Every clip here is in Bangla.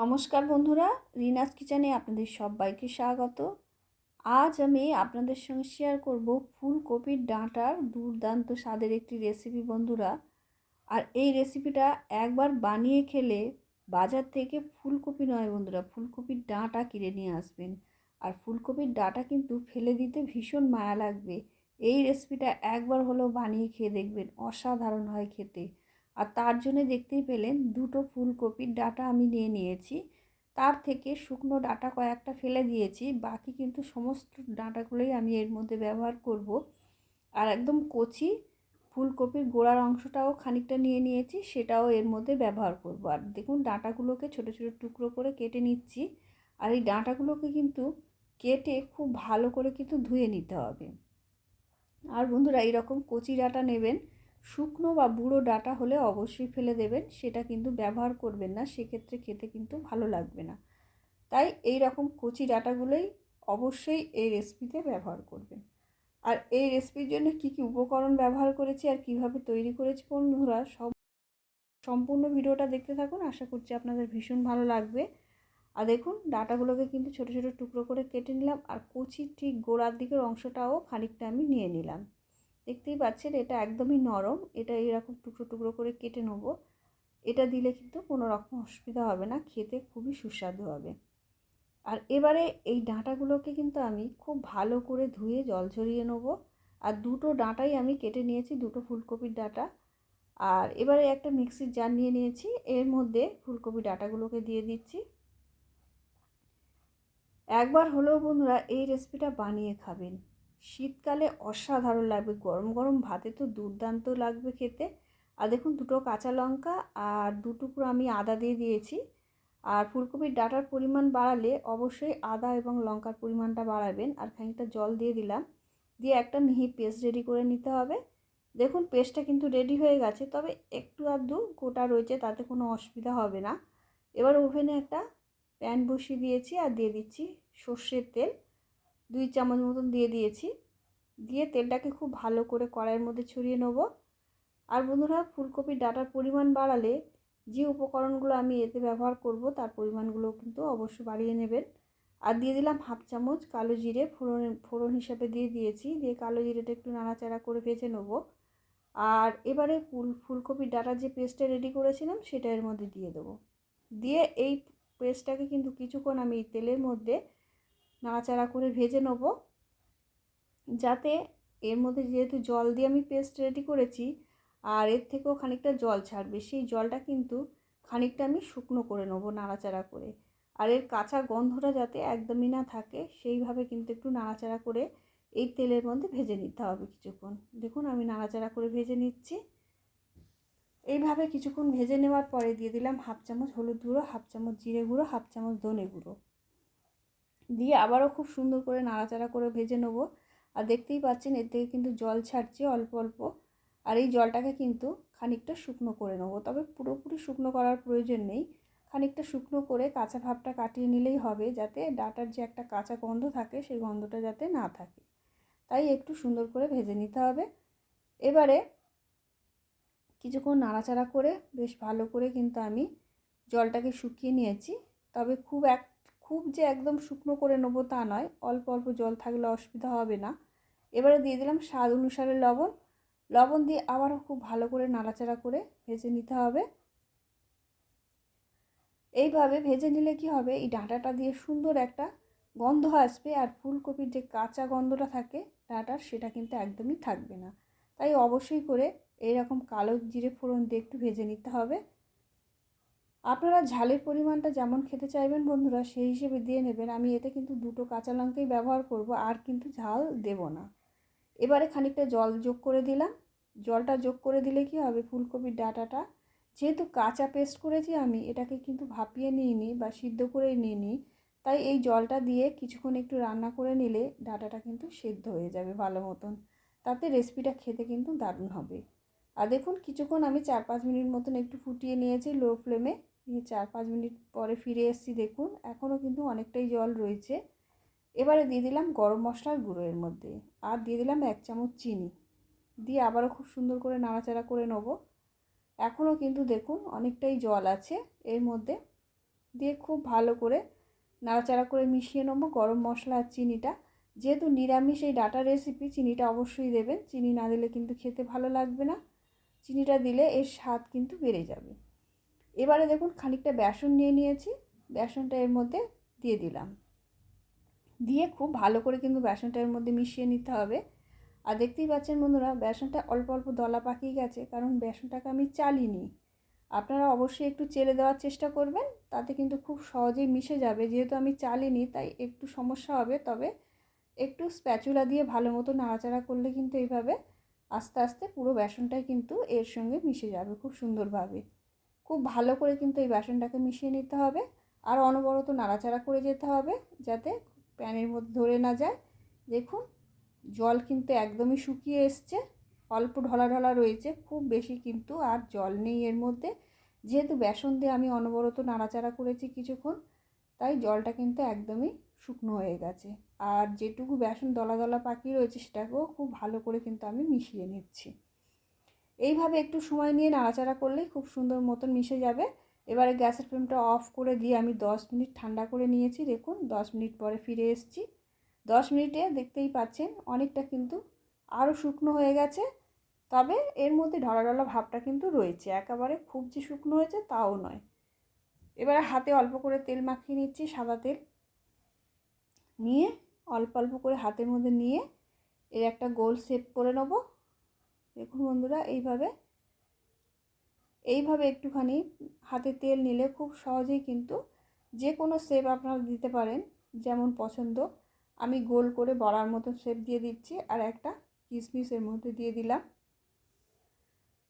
নমস্কার বন্ধুরা, রিনাস কিচেনে আপনাদের সবাইকে স্বাগত। আজ আমি আপনাদের সঙ্গে শেয়ার করব ফুলকপির ডাঁটার দুর্দান্ত স্বাদের একটি রেসিপি বন্ধুরা। আর এই রেসিপিটা একবার বানিয়ে খেলে বাজার থেকে ফুলকপি নয় বন্ধুরা, ফুলকপির ডাঁটা কিনে নিয়ে আসবেন। আর ফুলকপির ডাঁটা কিন্তু ফেলে দিতে ভীষণ মায়া লাগবে। এই রেসিপিটা একবার হলেও বানিয়ে খেয়ে দেখবেন, অসাধারণ হয় খেতে। আর তার জন্য দেখতেই পেলেন দুটো ফুলকপির ডাটা আমি নিয়ে নিয়েছি। তার থেকে শুকনো ডাটা কয়েকটা ফেলে দিয়েছি। বাকি কিন্তু সমস্ত ডাঁটাগুলোই আমি এর মধ্যে ব্যবহার করব। আর একদম কচি ফুলকপির গোড়ার অংশটাও খানিকটা নিয়ে নিয়েছি, সেটাও এর মধ্যে ব্যবহার করব। আর দেখুন, ডাঁটাগুলোকে ছোটো ছোটো টুকরো করে কেটে নিচ্ছি। আর এই ডাঁটাগুলোকে কিন্তু কেটে খুব ভালো করে কিন্তু ধুয়ে নিতে হবে। আর বন্ধুরা, এইরকম কচি ডাটা নেবেন শুকনো বা বুড়ো ডাটা হলে অবশ্যই ফেলে দেবেন, সেটা কিন্তু ব্যবহার করবেন না, সেক্ষেত্রে খেতে কিন্তু ভালো লাগবে না। তাই এই রকম কচি ডাটাগুলোই অবশ্যই এই রেসিপিতে ব্যবহার করবেন। আর এই রেসিপির জন্য কি কি উপকরণ ব্যবহার করেছি আর কীভাবে তৈরি করেছি বন্ধুরা, সব সম্পূর্ণ ভিডিওটা দেখতে থাকুন, আশা করছি আপনাদের ভীষণ ভালো লাগবে। আর দেখুন, ডাটাগুলোকে কিন্তু ছোট ছোট টুকরো করে কেটে নিলাম, আর কচি ঠিক গোড়ার দিকের অংশটাও খানিকটা আমি নিয়ে নিলাম। দেখতেই পাচ্ছেন এটা একদমই নরম। এটা এরকম টুকরো টুকরো করে কেটে নেব। এটা দিলে কিন্তু কোনো রকম অসুবিধা হবে না, খেতে খুবই সুস্বাদু হবে। আর এবারে এই ডাঁটাগুলোকে কিন্তু আমি খুব ভালো করে ধুয়ে জল ঝরিয়ে নেব। আর দুটো ডাঁটাই আমি কেটে নিয়েছি, দুটো ফুলকপির ডাঁটা। আর এবারে একটা মিক্সির জার নিয়ে নিয়েছি, এর মধ্যে ফুলকপি ডাঁটাগুলোকে দিয়ে দিচ্ছি। একবার হলেও বন্ধুরা এই রেসিপিটা বানিয়ে খাবেন। শীতকালে অসাধারণ লাগবে, গরম গরম ভাতে তো দুর্দান্ত লাগবে খেতে। আর দেখুন দুটো কাঁচা লঙ্কা আর দু টুকরো আমি আদা দিয়ে দিয়েছি। আর ফুলকপির ডাটার পরিমাণ বাড়ালে অবশ্যই আদা এবং লঙ্কার পরিমাণটা বাড়াবেন। আর খানিকটা জল দিয়ে দিলাম। দিয়ে একটা মিহি পেস্ট রেডি করে নিতে হবে। দেখুন পেস্টটা কিন্তু রেডি হয়ে গেছে। তবে একটু আধটু গোটা রয়েছে, তাতে কোনো অসুবিধা হবে না। এবার ওভেনে একটা প্যান বসিয়ে দিয়েছি আর দিয়ে দিচ্ছি সর্ষের তেল। দুই চামচ মতন দিয়ে দিয়েছি। দিয়ে তেলটাকে খুব ভালো করে কড়াইয়ের মধ্যে ছড়িয়ে নেব। আর বন্ধুরা, ফুলকপির ডাটার পরিমাণ বাড়ালে যে উপকরণগুলো আমি এতে ব্যবহার করব, তার পরিমাণগুলো কিন্তু অবশ্যই বাড়িয়ে নেবেন। আর দিয়ে দিলাম হাফ চামচ কালো জিরে ফোড়ন ফোড়ন হিসাবে দিয়ে দিয়েছি। দিয়ে কালো জিরেটা একটু নাড়াচাড়া করে ভেজে নেব। আর এবারে ফুল, ফুলকপির ডাটার যে পেস্টটা রেডি করেছিলাম, সেটা এর মধ্যে দিয়ে দেবো। দিয়ে এই পেস্টটাকে কিন্তু কিছুক্ষণ আমি তেলের মধ্যে নাড়াচাড়া করে ভেজে নেব। যাতে এর মধ্যে যেহেতু জল দিয়ে আমি পেস্ট রেডি করেছি, আর এর থেকেও খানিকটা জল ছাড়বে, সেই জলটা কিন্তু খানিকটা আমি শুকনো করে নেব নাড়াচাড়া করে। আর এর কাঁচা গন্ধটা যাতে একদমই না থাকে, সেইভাবে কিন্তু একটু নাড়াচাড়া করে এই তেলের মধ্যে ভেজে নিতে হবে কিছুক্ষণ। দেখুন, আমি নাড়াচাড়া করে ভেজে নিচ্ছি। এইভাবে কিছুক্ষণ ভেজে নেওয়ার পরে দিয়ে দিলাম হাফ চামচ হলুদ গুঁড়ো, হাফ চামচ জিরে গুঁড়ো, হাফ চামচ ধনে গুঁড়ো। দিয়ে আবারও খুব সুন্দর করে নাড়াচাড়া করে ভেজে নেব। আর দেখতেই পাচ্ছেন, এর থেকে কিন্তু জল ছাড়ছে অল্প অল্প। আর এই জলটাকে কিন্তু খানিকটা শুকনো করে নেব। তবে পুরোপুরি শুকনো করার প্রয়োজন নেই। খানিকটা শুকনো করে কাঁচা ভাবটা কাটিয়ে নিলেই হবে, যাতে ডাটার যে একটা কাঁচা গন্ধ থাকে, সেই গন্ধটা যাতে না থাকে। তাই একটু সুন্দর করে ভেজে নিতে হবে। এবারে কিছুক্ষণ নাড়াচাড়া করে বেশ ভালো করে কিন্তু আমি জলটাকে শুকিয়ে নিয়েছি। তবে খুব এক খুব যে একদম শুকনো করে নেব তা নয়, অল্প অল্প জল থাকলে অসুবিধা হবে না। এবারে দিয়ে দিলাম স্বাদ অনুসারে লবণ। লবণ দিয়ে আবারও খুব ভালো করে নাড়াচাড়া করে ভেজে নিতে হবে। এইভাবে ভেজে নিলে কি হবে, এই ডাঁটাটা দিয়ে সুন্দর একটা গন্ধ আসবে আর ফুলকপির যে কাঁচা গন্ধটা থাকে ডাঁটার, সেটা কিন্তু একদমই থাকবে না। তাই অবশ্যই করে এইরকম কালো জিরে ফোড়ন দিয়ে একটু ভেজে নিতে হবে। আপনারা ঝালের পরিমাণটা যেমন খেতে চাইবেন বন্ধুরা, সেই হিসেবে দিয়ে নেবেন। আমি এতে কিন্তু দুটো কাঁচা লঙ্কাই ব্যবহার করব, আর কিন্তু ঝাল দেব না। এবারে খানিকটা জল যোগ করে দিলাম। জলটা যোগ করে দিলে কি হবে, ফুলকপির ডাটাটা। যেহেতু কাঁচা পেস্ট করেছি আমি, এটাকে কিন্তু ভাপিয়ে নিয়ে নিই বা সিদ্ধ করে নিয়ে নিই তাই এই জলটা দিয়ে কিছুক্ষণ একটু রান্না করে নিলে ডাটাটা কিন্তু সেদ্ধ হয়ে যাবে ভালো মতন। তাতে রেসিপিটা খেতে কিন্তু দারুণ হবে। আর দেখুন, কিছুক্ষণ আমি চার পাঁচ মিনিট মতন একটু ফুটিয়ে নিয়েছি লো ফ্লেমে। দিয়ে চার পাঁচ মিনিট পরে ফিরে এসেছি, দেখুন, এখনও কিন্তু অনেকটাই জল রয়েছে। এবারে দিয়ে দিলাম গরম মশলার গুঁড়ো এর মধ্যে, আর দিয়ে দিলাম এক চামচ চিনি। দিয়ে আবারও খুব সুন্দর করে নাড়াচাড়া করে নেব। এখনও কিন্তু দেখুন অনেকটাই জল আছে এর মধ্যে। দিয়ে খুব ভালো করে নাড়াচাড়া করে মিশিয়ে নেব গরম মশলা আর চিনিটা। যেহেতু নিরামিষ এই ডাটা রেসিপি, চিনিটা অবশ্যই দেবেন। চিনি না দিলে কিন্তু খেতে ভালো লাগবে না। চিনিটা দিলে এর স্বাদ কিন্তু বেড়ে যাবে। এবারে দেখুন খানিকটা বেসন নিয়ে নিয়েছি, বেসনটা এর মধ্যে দিয়ে দিলাম। দিয়ে খুব ভালো করে কিন্তু বেসনটা এর মধ্যে মিশিয়ে নিতে হবে। আর দেখতেই পাচ্ছেন বন্ধুরা, বেসনটা অল্প অল্প দলা পাকিয়ে গেছে, কারণ বেসনটাকে আমি চালিনি। আপনারা অবশ্যই একটু চেলে দেওয়ার চেষ্টা করবেন, তাতে কিন্তু খুব সহজেই মিশে যাবে। যেহেতু আমি চালিনি, তাই একটু সমস্যা হবে, তবে একটু স্প্যাচুলা দিয়ে ভালো মতো নাড়াচাড়া করলে কিন্তু এইভাবে আস্তে আস্তে পুরো বেসনটাই কিন্তু এর সঙ্গে মিশে যাবে খুব সুন্দরভাবে। খুব ভালো করে কিন্তু এই বেসনটাকে মিশিয়ে নিতে হবে। আর অনবরত নাড়াচাড়া করে যেতে হবে যাতে প্যানের মধ্যে ধরে না যায়। দেখুন, জল কিন্তু একদমই শুকিয়ে এসছে। অল্প ঢলা ঢলা রয়েছে, খুব বেশি কিন্তু আর জল নেই এর মধ্যে। যেহেতু বেসন দিয়ে আমি অনবরত নাড়াচাড়া করেছি কিছুক্ষণ, তাই জলটা কিন্তু একদমই শুকনো হয়ে গেছে। আর যেটুকু বেসন দলা দলা পাকি রয়েছে, সেটাকেও খুব ভালো করে কিন্তু আমি মিশিয়ে নিচ্ছি। এইভাবে একটু সময় নিয়ে নাড়াচাড়া করলেই খুব সুন্দর মতন মিশে যাবে। এবারে গ্যাসের ফ্লেমটা অফ করে দিয়ে আমি দশ মিনিট ঠান্ডা করে নিয়েছি। দেখুন, দশ মিনিট পরে ফিরে এসেছি। দশ মিনিটে দেখতেই পাচ্ছেন, অনেকটা কিন্তু আরও শুকনো হয়ে গেছে। তবে এর মধ্যে ঢলা ঢলা ভাবটা কিন্তু রয়েছে। একেবারে খুব যে শুকনো হয়েছে তাও নয়। এবারে হাতে অল্প করে তেল মাখিয়ে নিচ্ছি, সাদা তেল। নিয়ে অল্প অল্প করে হাতের মধ্যে নিয়ে এর একটা গোল শেপ করে নেব। দেখুন বন্ধুরা, এইভাবে এইভাবে একটুখানি হাতে তেল নিলে খুব সহজেই কিন্তু যে কোনো শেপ আপনারা দিতে পারেন, যেমন পছন্দ। আমি গোল করে বড়ার মতো শেপ দিয়ে দিচ্ছি আর একটা কিশমিশের মধ্যে দিয়ে দিলাম।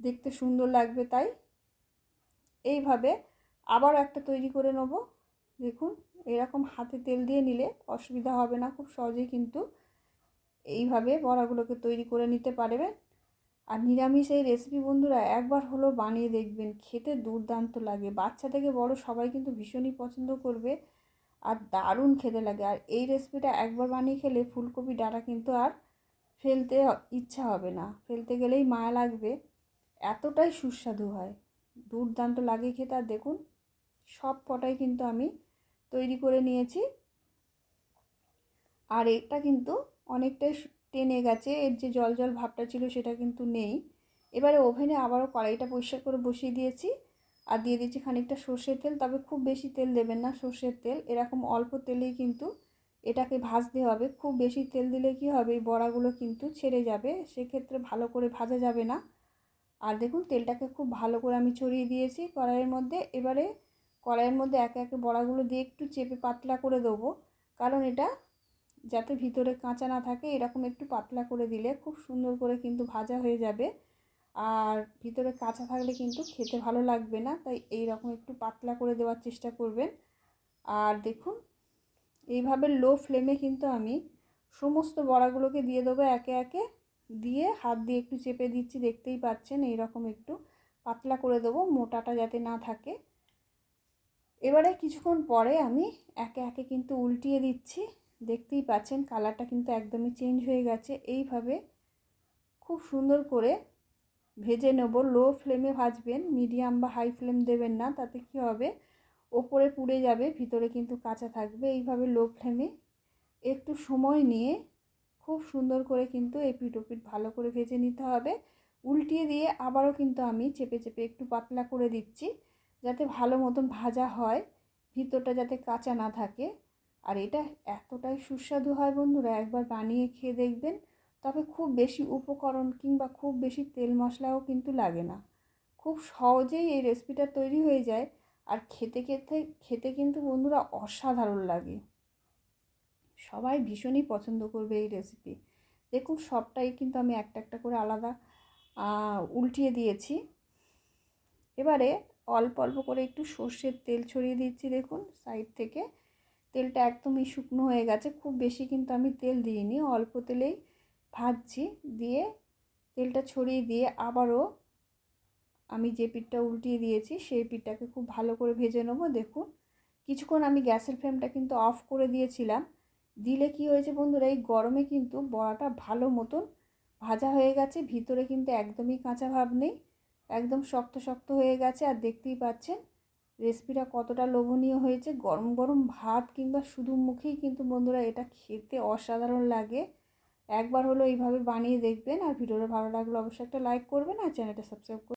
দেখতে সুন্দর লাগবে তাই। এইভাবে আবার একটা তৈরি করে নেব। দেখুন, এরকম হাতে তেল দিয়ে নিলে অসুবিধা হবে না, খুব সহজেই কিন্তু এইভাবে বড়াগুলোকে তৈরি করে নিতে পারবে। আর নিরামিষ এই রেসিপি বন্ধুরা একবার হলো বানিয়ে দেখবেন, খেতে দুর্দান্ত লাগে। বাচ্চা থেকে বড় সবাই কিন্তু ভীষণই পছন্দ করবে আর দারুণ খেতে লাগে। আর এই রেসিপিটা একবার বানিয়ে খেলে ফুলকপি ডাটা কিন্তু আর ফেলতে ইচ্ছা হবে না। ফেলতে গেলেই মায়া লাগবে। এতটাই সুস্বাদু হয়। দুর্দান্ত লাগে খেতে। আর দেখুন, সব কটাই কিন্তু আমি তৈরি করে নিয়েছি। আর এটা কিন্তু অনেকটাই টেনে গেছে, এর যে জল জল ভাবটা ছিল সেটা কিন্তু নেই। এবারে ওভেনে আবারও কড়াইটা পরিষ্কার করে বসিয়ে দিয়েছি আর দিয়ে দিচ্ছি খানিকটা সর্ষের তেল। তবে খুব বেশি তেল দেবেন না সর্ষের তেল, এরকম অল্প তেলেই কিন্তু এটাকে ভাজতে হবে। খুব বেশি তেল দিলে কি হবে, এই বড়াগুলো কিন্তু ছেড়ে যাবে, সেক্ষেত্রে ভালো করে ভাজা যাবে না। আর দেখুন তেলটাকে খুব ভালো করে আমি ছড়িয়ে দিয়েছি কড়াইয়ের মধ্যে। এবারে কড়াইয়ের মধ্যে একে একে বড়াগুলো দিয়ে একটু চেপে পাতলা করে দেবো, কারণ এটা যাতে ভিতরে কাঁচা না থাকে, এরকম একটু পাতলা করে দিলে খুব সুন্দর করে কিন্তু ভাজা হয়ে যাবে। আর ভিতরে কাঁচা থাকলে কিন্তু খেতে ভালো লাগবে না, তাই এই রকম একটু পাতলা করে দেওয়ার চেষ্টা করবেন। আর দেখুন, এইভাবে লো ফ্লেমে কিন্তু আমি সমস্ত বড়াগুলোকে দিয়ে দেবো একে একে। দিয়ে হাত দিয়ে একটু চেপে দিচ্ছি, দেখতেই পাচ্ছেন এই রকম একটু পাতলা করে দেবো, মোটাটা যাতে না থাকে। এবারে কিছুক্ষণ পরে আমি একে একে কিন্তু উল্টিয়ে দিচ্ছি। দেখতেই পাচ্ছেন কালারটা কিন্তু একদমই চেঞ্জ হয়ে গেছে। এইভাবে খুব সুন্দর করে ভেজে নেব। লো ফ্লেমে ভাজবেন, মিডিয়াম বা হাই ফ্লেম দেবেন না, তাতে কি হবে? ওপরে পুড়ে যাবে, ভিতরে কিন্তু কাঁচা থাকবে। এইভাবে লো ফ্লেমে একটু সময় নিয়ে খুব সুন্দর করে কিন্তু এপিট ওপিট ভালো করে ভেজে নিতে হবে। উল্টিয়ে দিয়ে আবারও কিন্তু আমি চেপে চেপে একটু পাতলা করে দিচ্ছি, যাতে ভালো মতন ভাজা হয়, ভিতরটা যাতে কাঁচা না থাকে। আর এটা এতটাই সুস্বাদু হয় বন্ধুরা, একবার বানিয়ে খেয়ে দেখবেন। তবে খুব বেশি উপকরণ কিংবা খুব বেশি তেল মশলাও কিন্তু লাগে না। খুব সহজেই এই রেসিপিটা তৈরি হয়ে যায় আর খেতে খেতে খেতে কিন্তু বন্ধুরা অসাধারণ লাগে। সবাই ভীষণই পছন্দ করবে এই রেসিপি দেখুন, সবটাই কিন্তু আমি একটা একটা করে আলাদা উল্টিয়ে দিয়েছি। এবারে অল্প অল্প করে একটু সর্ষের তেল ছড়িয়ে দিচ্ছি, দেখুন সাইড থেকে। তেলটা একদমই শুকনো হয়ে গেছে। খুব বেশি কিন্তু আমি তেল দিইনি, অল্প তেলেই ভাজছি। দিয়ে তেলটা ছড়িয়ে দিয়ে আবারও আমি যে পিঠটা উল্টিয়ে দিয়েছি, সেই পিঠটাকে খুব ভালো করে ভেজে নেব। দেখুন, কিছুক্ষণ আমি গ্যাসের ফ্লেমটা কিন্তু অফ করে দিয়েছিলাম। দিলে কি হয়েছে বন্ধুরা, এই গরমে কিন্তু বড়াটা ভালো মতন ভাজা হয়ে গেছে। ভিতরে কিন্তু একদমই কাঁচা ভাব নেই, একদম শক্ত শক্ত হয়ে গেছে। আর দেখতেই পাচ্ছেন রেসিপিটা কতটা লোভনীয় হয়েছে, গরম গরম ভাত কিংবা শুধু মুখেই কিন্তু বন্ধুরা এটা খেতে অসাধারণ লাগে। একবার হলো এইভাবে বানিয়ে দেখবেন আর ভিডিওটা ভালো লাগলে অবশ্যই একটা লাইক করবেন আর চ্যানেলটা সাবস্ক্রাইব